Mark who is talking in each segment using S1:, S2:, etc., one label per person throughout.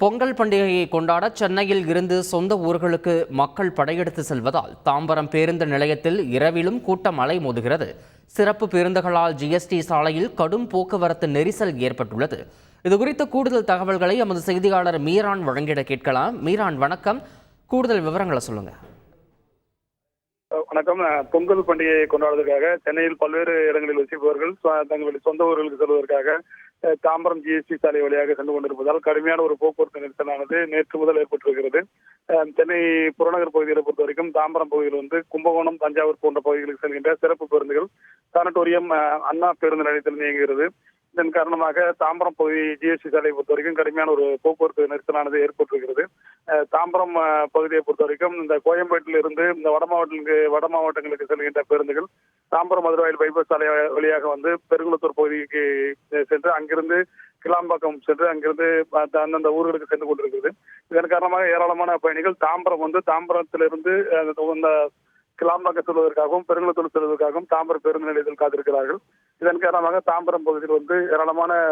S1: பொங்கல் பண்டிகையை கொண்டாட சென்னையில் இருந்து சொந்த ஊர்களுக்கு மக்கள் படையெடுத்து செல்வதால் தாம்பரம் பேருந்து நிலையத்தில் இரவிலும் கூட்டம் அலைமோதுகிறது சிறப்பு பேருந்துகளால் ஜிஎஸ்டி சாலையில் கடும் போக்குவரத்து நெரிசல் ஏற்பட்டுள்ளது. இது குறித்த கூடுதல் தகவல்களை எமது செய்தியாளர் மீரான் வழங்கிட கேட்கலாம். மீரான் வணக்கம். கூடுதல் விவரங்களை சொல்லுங்கள்
S2: வணக்கம். பொங்கல் பண்டிகையை கொண்டாடுவதற்காக சென்னையில் பல்வேறு இடங்களில் வசிப்பவர்கள் தங்களுடைய சொந்த ஊர்களுக்கு செல்வதற்காக தாம்பரம் ஜிஎஸ்டி சாலை வழியாக சென்று கொண்டிருப்பதால் கடுமையான ஒரு போக்குவரத்து நெரிசலானது நேற்று முதல் ஏற்பட்டிருக்கிறது. சென்னை புறநகர் பகுதிகளை பொறுத்த வரைக்கும் தாம்பரம் பகுதியில் வந்து கும்பகோணம் தஞ்சாவூர் போன்ற பகுதிகளுக்கு செல்கின்ற சிறப்பு பேருந்துகள் சானட்டோரியம் அண்ணா பேருந்து நிலையத்தில் இயங்குகிறது. இதன் காரணமாக தாம்பரம் பகுதி ஜிஎஸ்டி சாலையை பொறுத்த வரைக்கும் கடுமையான ஒரு போக்குவரத்து நெரிசலானது ஏற்பட்டிருக்கிறது. தாம்பரம் பகுதியை பொறுத்த வரைக்கும் இந்த கோயம்பேட்டில் இருந்து இந்த வட மாவட்டங்களுக்கு வட மாவட்டங்களுக்கு செல்கின்ற பேருந்துகள் தாம்பரம் மதுரவாயில் பைபாஸ் சாலை வழியாக வந்து பெருங்குளத்தூர் பகுதிக்கு சென்று அங்கிருந்து கிளாம்பாக்கம் சென்று அங்கிருந்து அந்தந்த ஊர்களுக்கு சென்று கொண்டிருக்கிறது. இதன் காரணமாக ஏராளமான பயணிகள் தாம்பரம் வந்து தாம்பரத்திலிருந்து அந்த கிளாம்பாக்கம் செல்வதற்காகவும் பெருங்குளத்தூர் செல்வதற்காகவும் தாம்பரம் பேருந்து நிலையத்தில் காத்திருக்கிறார்கள். இதன் காரணமாக தாம்பரம் பகுதியில் வந்து ஏராளமான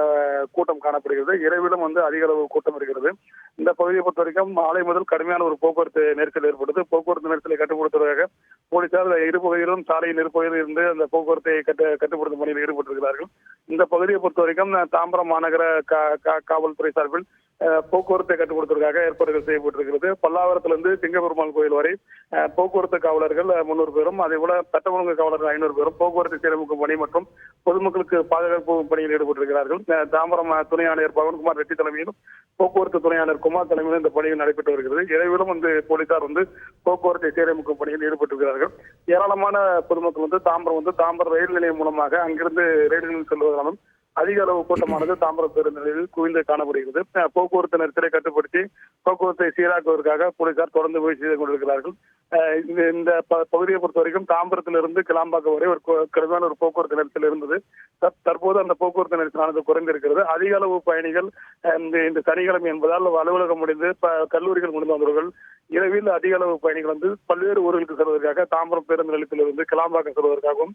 S2: கூட்டம் காணப்படுகிறது. இரவிலும் வந்து அதிக அளவு கூட்டம் இருக்கிறது. இந்த பகுதியை பொறுத்த வரைக்கும் மாலை முதல் கடுமையான ஒரு போக்குவரத்து நெரிசல் ஏற்படுது. போக்குவரத்து நெரிசலை கட்டுப்படுத்துவதற்காக போலீசார் இரு பகுதியிலும் சாலையின் இரு இருந்து அந்த போக்குவரத்தை கட்டு கட்டுப்படுத்தும் பணியில் ஈடுபட்டிருக்கிறார்கள். இந்த பகுதியை பொறுத்த வரைக்கும் தாம்பரம் மாநகர கா- காவல்துறை சார்பில் போக்குவரத்தை போக்குவரத்தை கட்டுப்படுத்துவதற்காக ஏற்பாடுகள் செய்யப்பட்டிருக்கிறது. பல்லாவரத்திலிருந்து சிங்கப்பெருமாள் கோயில் வரை போக்குவரத்து காவலர்கள் முன்னூறு பேரும் அதே போல சட்ட ஒழுங்கு காவலர்கள் ஐநூறு பேரும் போக்குவரத்து சீரமைக்கும் பணி மற்றும் பொதுமக்களுக்கு பாதுகாப்பு பணியில் ஈடுபட்டிருக்கிறார்கள். தாம்பரம் துணை ஆணையர் பவன்குமார் ரெட்டி தலைமையிலும் போக்குவரத்து துணை ஆணையர் குமார் தலைமையிலும் இந்த பணிகள் நடைபெற்று வருகிறது. இரவிலும் வந்து போலீசார் வந்து போக்குவரத்தை சீரமைக்கும் பணியில் ஈடுபட்டிருக்கிறார்கள். ஏராளமான பொதுமக்கள் வந்து தாம்பரம் வந்து தாம்பரம் ரயில் நிலையம் மூலமாக அங்கிருந்து ரயில்களில் செல்வதாலும் அதிக அளவு கூட்டமானது தாம்பரம் பேருந்து நிலையில் குவிந்து காணப்படுகிறது. போக்குவரத்து நெரிசலை கட்டுப்படுத்தி போக்குவரத்தை சீராக்குவதற்காக போலீசார் தொடர்ந்து முயற்சி செய்து கொண்டிருக்கிறார்கள். இந்த ப- பகுதியை பொறுத்த வரைக்கும் தாம்பரத்திலிருந்து கிளாம்பாக்கம் வரை ஒரு கடுமையான ஒரு போக்குவரத்து நெரிசல் இருந்தது. தற்போது அந்த போக்குவரத்து நெரிசலானது குறைந்திருக்கிறது. அதிக அளவு பயணிகள் அஹ், இந்த இந்த சனிக்கிழமை என்பதால் அலுவலகம் முடிந்து ப- கல்லூரிகள் முடிந்து வந்தவர்கள் இரவில் அதிக அளவு பயணிகள் வந்து பல்வேறு ஊர்களுக்கு செல்வதற்காக தாம்பரம் பேருந்து நிலையத்திலிருந்து கிளாம்பாக்கம் செல்வதற்காகவும்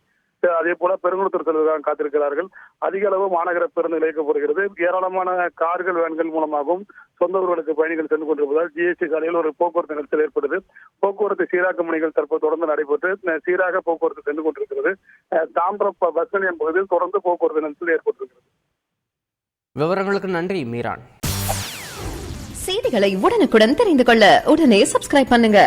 S2: அதே போல பெருங்குளத்தூர் செல்வதற்காக காத்திருக்கிறார்கள். அதிக அளவு மாநகர பேருந்து இயக்கப்படுகிறது ஏராளமான கார்கள் வேன்கள் மூலமாகவும் சொந்த ஊர்களுக்கு பயணிகள் சென்று கொண்டிருப்பதால் ஜிஎஸ்டி சாலையில் ஒரு போக்குவரத்து நெரிசல் ஏற்பட்டது போக்குவரத்து சீராக்கும் பணிகள் தற்போது தொடர்ந்து நடைபெற்று சீராக போக்குவரத்து சென்று கொண்டிருக்கிறது. தாம்பரம் பஸ் நிலையம் பகுதியில் தொடர்ந்து போக்குவரத்து நெரிசல் ஏற்பட்டிருக்கிறது.
S1: விவரங்களுக்கு நன்றி மீரான்.
S3: செய்திகளை உடனுக்குடன் தெரிந்து கொள்ள உடனே சப்ஸ்கிரைப் பண்ணுங்க.